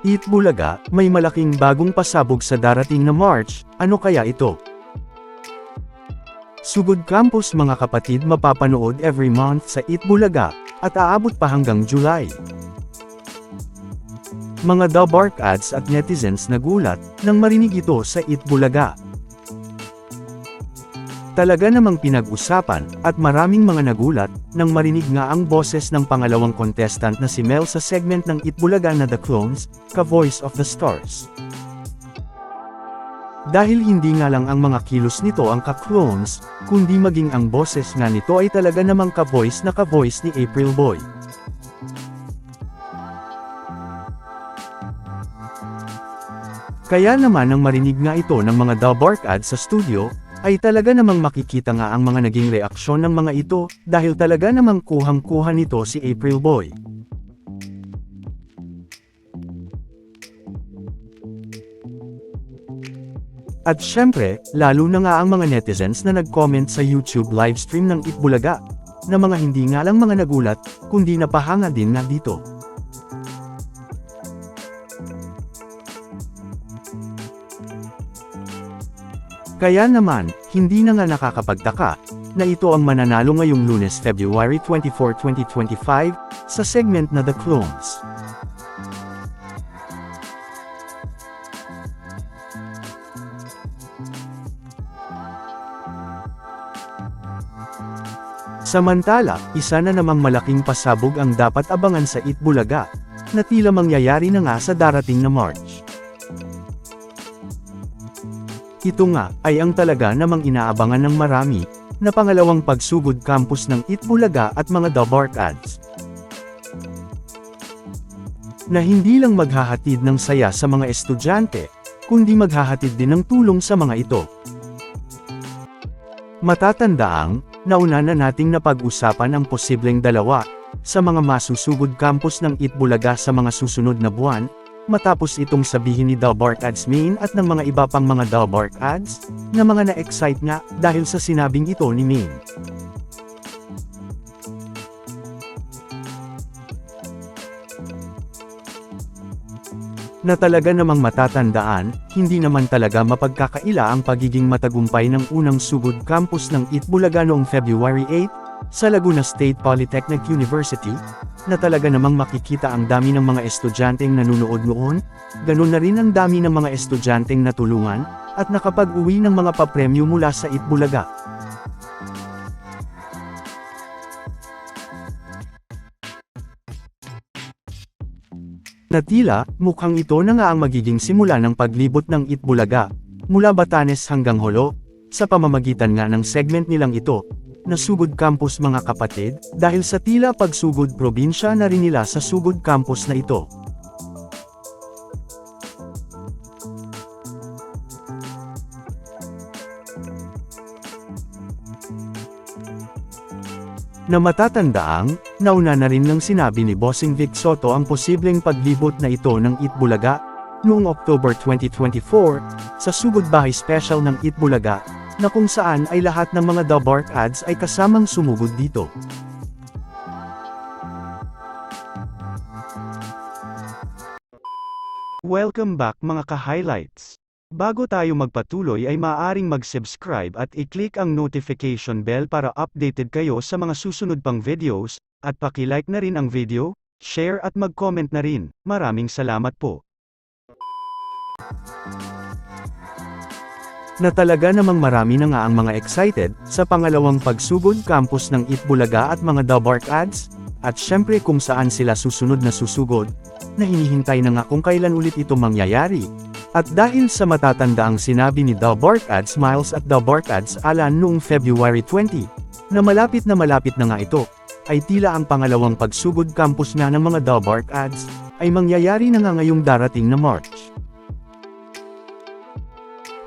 Eat Bulaga, may malaking bagong pasabog sa darating na March, ano kaya ito? Sugod Campus mga kapatid mapapanood every month sa Eat Bulaga, at aabot pa hanggang July. Mga Dabark ads at netizens nagulat, nang marinig ito sa Eat Bulaga. Talaga namang pinag-usapan, at maraming mga nagulat, nang marinig nga ang boses ng pangalawang contestant na si Mel sa segment ng Itbulaga na The Clones, Ka-Voice of the Stars. Dahil hindi nga lang ang mga kilos nito ang ka-clones, kundi maging ang boses nga nito ay talaga namang ka-voice na ka-voice ni April Boy. Kaya naman nang marinig nga ito ng mga Dabark ads sa studio, ay talaga namang makikita nga ang mga naging reaksyon ng mga ito, dahil talaga namang kuhang-kuha nito si April Boy. At syempre, lalo na nga ang mga netizens na nag-comment sa YouTube livestream ng Itbulaga, na mga hindi nga lang mga nagulat, kundi napahanga din nga dito. Kaya naman, hindi na nga nakakapagtaka, na ito ang mananalo ngayong lunes February 24, 2025, sa segment na The Clones. Samantala, isa na namang malaking pasabog ang dapat abangan sa Itbulaga, na tila mangyayari na nga sa darating na March. Ito nga, ay ang talaga namang inaabangan ng marami, na pangalawang pagsugod campus ng Itbulaga at mga Dabark ads. Na hindi lang maghahatid ng saya sa mga estudyante, kundi maghahatid din ng tulong sa mga ito. Matatandaang, nauna na nating napag-usapan ang posibleng dalawa, sa mga masusugod campus ng Itbulaga sa mga susunod na buwan, matapos itong sabihin ni Dalbark Ads Main at ng mga iba pang mga Dalbark Ads, na mga na-excite nga dahil sa sinabing ito ni Main. Na talaga namang matatandaan, hindi naman talaga mapagkakaila ang pagiging matagumpay ng unang sugod campus ng Itbulaga noong February 8, sa Laguna State Polytechnic University, na talaga namang makikita ang dami ng mga estudyanteng nanunood noon, ganun na rin ang dami ng mga estudyanteng natulungan, at nakapag-uwi ng mga papremyo mula sa Itbulaga. Na tila, mukhang ito na nga ang magiging simula ng paglibot ng Itbulaga, mula Batanes hanggang Holo, sa pamamagitan nga ng segment nilang ito, na Sugod Campus mga kapatid, dahil sa tila pagsugod probinsya na rin nila sa Sugod Campus na ito. Na matatandaang, nauna na rin ng sinabi ni Bossing Vic Soto ang posibleng paglibot na ito ng Itbulaga, noong October 2024, sa Sugod Bahay Special ng Itbulaga, na kung saan ay lahat ng mga Dabark ads ay kasamang sumugod dito. Welcome back mga ka-highlights. Bago tayo magpatuloy ay maaaring mag-subscribe at i-click ang notification bell para updated kayo sa mga susunod pang videos, at paki-like na rin ang video, share at mag-comment na rin. Maraming salamat po. Na talaga namang marami na nga ang mga excited, sa pangalawang pagsugod campus ng Itbulaga at mga Dabark ads, at syempre kung saan sila susunod na susugod, na hinihintay na nga kung kailan ulit ito mangyayari. At dahil sa matatanda ang sinabi ni Dabark Ads Miles at Dabark Ads Alan noong February 20, na malapit na malapit na nga ito, ay tila ang pangalawang pagsugod campus nga ng mga Dabark Ads, ay mangyayari na nga ngayong darating na March.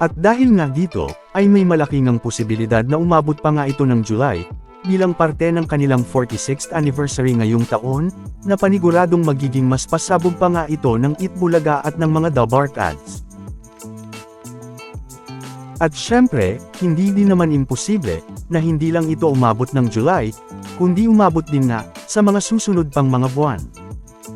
At dahil nga dito, ay may malaking ang posibilidad na umabot pa nga ito ng July, bilang parte ng kanilang 46th anniversary ngayong taon, na paniguradong magiging mas pasabog pa nga ito ng Itbulaga at ng mga Dabark ads. At syempre, hindi din naman imposible, na hindi lang ito umabot ng July, kundi umabot din nga, sa mga susunod pang mga buwan.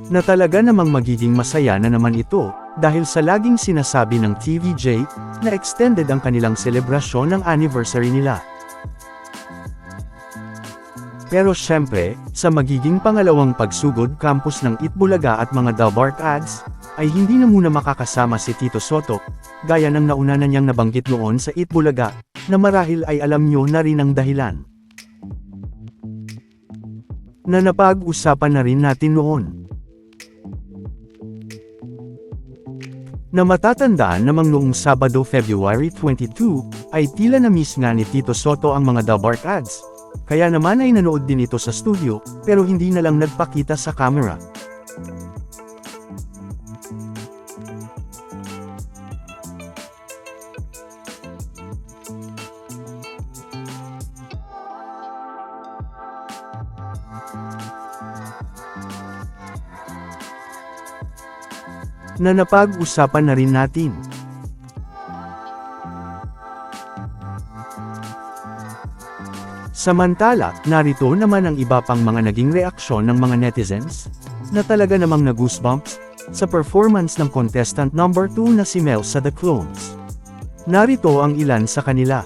Na talaga namang magiging masaya na naman ito, dahil sa laging sinasabi ng TVJ, na extended ang kanilang selebrasyon ng anniversary nila. Pero syempre, sa magiging pangalawang pagsugod campus ng Itbulaga at mga Dalbark ads, ay hindi na muna makakasama si Tito Soto, gaya ng nauna na niyang nabanggit noon sa Itbulaga, na marahil ay alam nyo na rin ang dahilan. Na napag-usapan na rin natin noon. Na matatandaan namang noong Sabado February 22, ay tila na miss nga ni Tito Soto ang mga Dalbark ads. Kaya naman ay nanood din ito sa studio, pero hindi na lang nagpakita sa camera. Na napag-usapan na rin natin. Samantala, narito naman ang iba pang mga naging reaksyon ng mga netizens, na talaga namang na-goosebumps, sa performance ng contestant number 2 na si Mel sa The Clones. Narito ang ilan sa kanila.